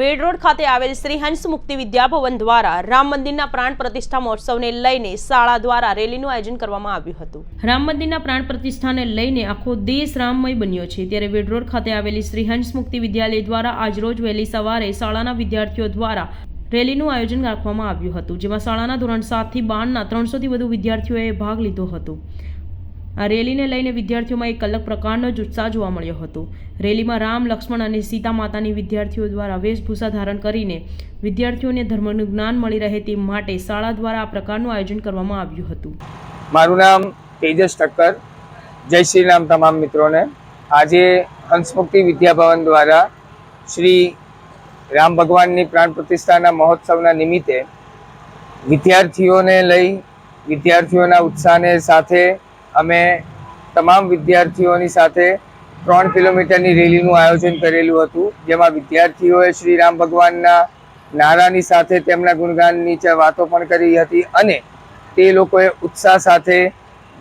વેડ road ખાતે આવેલ શ્રી હંસ મુક્તિ વિદ્યાભવન દ્વારા રામ મંદિરના પ્રાણ પ્રતિષ્ઠા મહોત્સવને લઈને શાળા દ્વારા રેલીનું આયોજન કરવામાં આવ્યું હતું. રામ મંદિરના પ્રાણ પ્રતિષ્ઠાને લઈને આખો દેશ રામમય બન્યો છે. ત્યારે વેડ રોડ ખાતે આવેલી શ્રી હંસ મુક્તિ વિદ્યાલય દ્વારા આજરોજ વહેલી સવારે શાળાના વિદ્યાર્થીઓ દ્વારા રેલીનું આયોજન રાખવામાં આવ્યું હતું, જેમાં શાળાના ધોરણ સાતથી બારના ત્રણસોથી વધુ વિદ્યાર્થીઓએ ભાગ લીધો હતો. આ રેલીને લઈને વિદ્યાર્થીઓમાં એક અલગ પ્રકારનો જ ઉત્સાહ જોવા મળ્યો હતો. રેલીમાં રામ, લક્ષ્મણ અને સીતા માતાની વિદ્યાર્થીઓ દ્વારા વેશભૂષા ધારણ કરીને વિદ્યાર્થીઓને ધર્મનું જ્ઞાન મળી રહે તે માટે શાળા દ્વારા આ પ્રકારનું આયોજન કરવામાં આવ્યું હતું. મારું નામ તેજસ ઠક્કર. જય શ્રી રામ તમામ મિત્રોને. આજે હંસમુક્તિ વિદ્યાભવન દ્વારા શ્રી રામ ભગવાનની પ્રાણ પ્રતિષ્ઠાના મહોત્સવના નિમિત્તે વિદ્યાર્થીઓને લઈ વિદ્યાર્થીઓના ઉત્સાહને સાથે અમે તમામ વિદ્યાર્થીઓની સાથે ત્રણ કિલોમીટરની રેલીનું આયોજન કરેલું હતું, જેમાં વિદ્યાર્થીઓએ શ્રી રામ ભગવાનના નારાની સાથે તેમના ગુણગાનની નીચે વાતો પણ કરી હતી અને તે લોકોએ ઉત્સાહ સાથે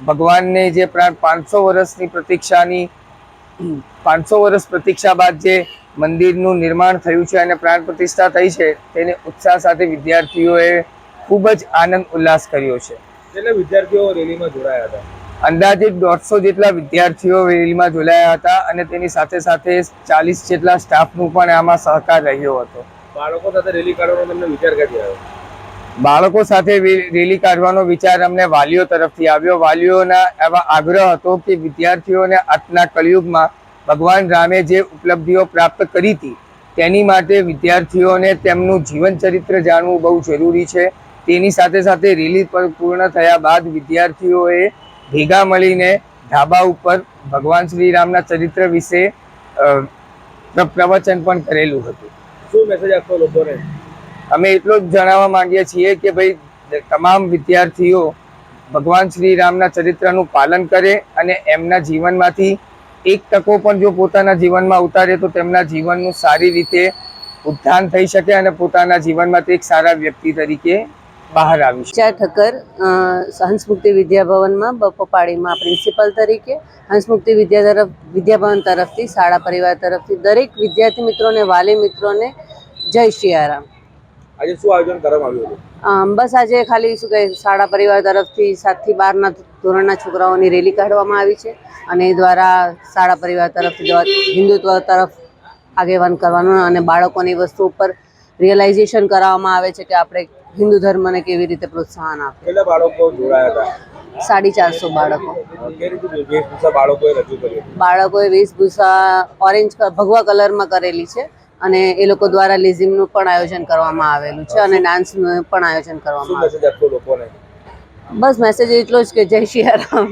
ભગવાનને જે પ્રાંત પાંચસો વર્ષની પ્રતીક્ષાની, પાંચસો વર્ષ પ્રતીક્ષા બાદ જે મંદિરનું નિર્માણ થયું છે અને પ્રાણ પ્રતિષ્ઠા થઈ છે, તેને ઉત્સાહ સાથે વિદ્યાર્થીઓએ ખૂબ જ આનંદ ઉલ્લાસ કર્યો છે. એટલે વિદ્યાર્થીઓ રેલીમાં જોડાયા હતા? અંદાજિત દોઢસો જેટલા વિદ્યાર્થીઓ રેલીમાં જોડાયા હતા અને તેની સાથે સાથે ચાલીસ જેટલા સ્ટાફનું પણ આમાં સહકાર રહ્યો હતો. બાળકો સાથે રેલી કાઢવાનો તમને વિચાર ક્યાંથી આવ્યો? બાળકો સાથે રેલી કાઢવાનો વિચાર અમને વાલીઓ તરફથી આવ્યો. વાલીઓના એવા આગ્રહ હતો કે વિદ્યાર્થીઓને આજના કલયુગમાં ભગવાન રામે જે ઉપલબ્ધિઓ પ્રાપ્ત કરી હતી તેની માટે વિદ્યાર્થીઓને તેમનું જીવન ચરિત્ર જાણવું બહુ જરૂરી છે. તેની સાથે સાથે રેલી પર પૂર્ણ થયા બાદ વિદ્યાર્થીઓએ ભેગા મળીને ધાબા ઉપર ભગવાન શ્રી રામના ચરિત્ર વિશે પ્ર- પ્રવચન પણ કરેલું હતું. શું મેસેજ આપો લોકોને? અમે એટલું જ જણાવવા માંગીએ છીએ કે ભાઈ તમામ વિદ્યાર્થીઓ ભગવાન શ્રી રામના ચરિત્રનું પાલન કરે અને એમના જીવનમાંથી એક તકો પણ જો પોતાના જીવનમાં ઉતારે તો તેમના જીવનનું સારી રીતે ઉત્થાન થઈ શકે અને પોતાના જીવનમાંથી એક સારા વ્યક્તિ તરીકે બહાર આવી ચા ઠક્કર હંસમુક્તિ વિદ્યાભવનમાં બપોપાડીમાં પ્રિન્સિપલ તરીકે હંસમુક્તિ વિદ્યા તરફ વિદ્યાભવન તરફથી શાળા પરિવાર તરફથી દરેક વિદ્યાર્થી મિત્રોને વાલી મિત્રોને જય શિયારામ આજે શું આયોજન કરવામાં આવ્યું બસ આજે ખાલી શું કહે શાળા પરિવાર તરફથી સાતથી બારના ધોરણના છોકરાઓની રેલી કાઢવામાં આવી છે અને એ દ્વારા શાળા પરિવાર તરફથી હિન્દુત્વ તરફ આગેવાન કરવાનું અને બાળકોની વસ્તુ ઉપર રિયલાઇઝેશન કરાવવામાં આવે છે કે આપણે હિન્દુ ધર્મને કેવી રીતે પ્રોત્સાહન આપે? કેટલા બાળકો જોડાયા હતા? સાડી ચારસો બાળકો. બાળકોએ રજૂ કરી બાળકોએ વેશભૂષા ઓરેન્જ ભગવા કલરમાં કરેલી છે અને એ લોકો દ્વારા લેઝિમનું પણ આયોજન કરવામાં આવેલું છે અને ડાન્સનું પણ આયોજન કરવામાં આવે બસ મેસેજ એટલો જ કે જય શિયારામ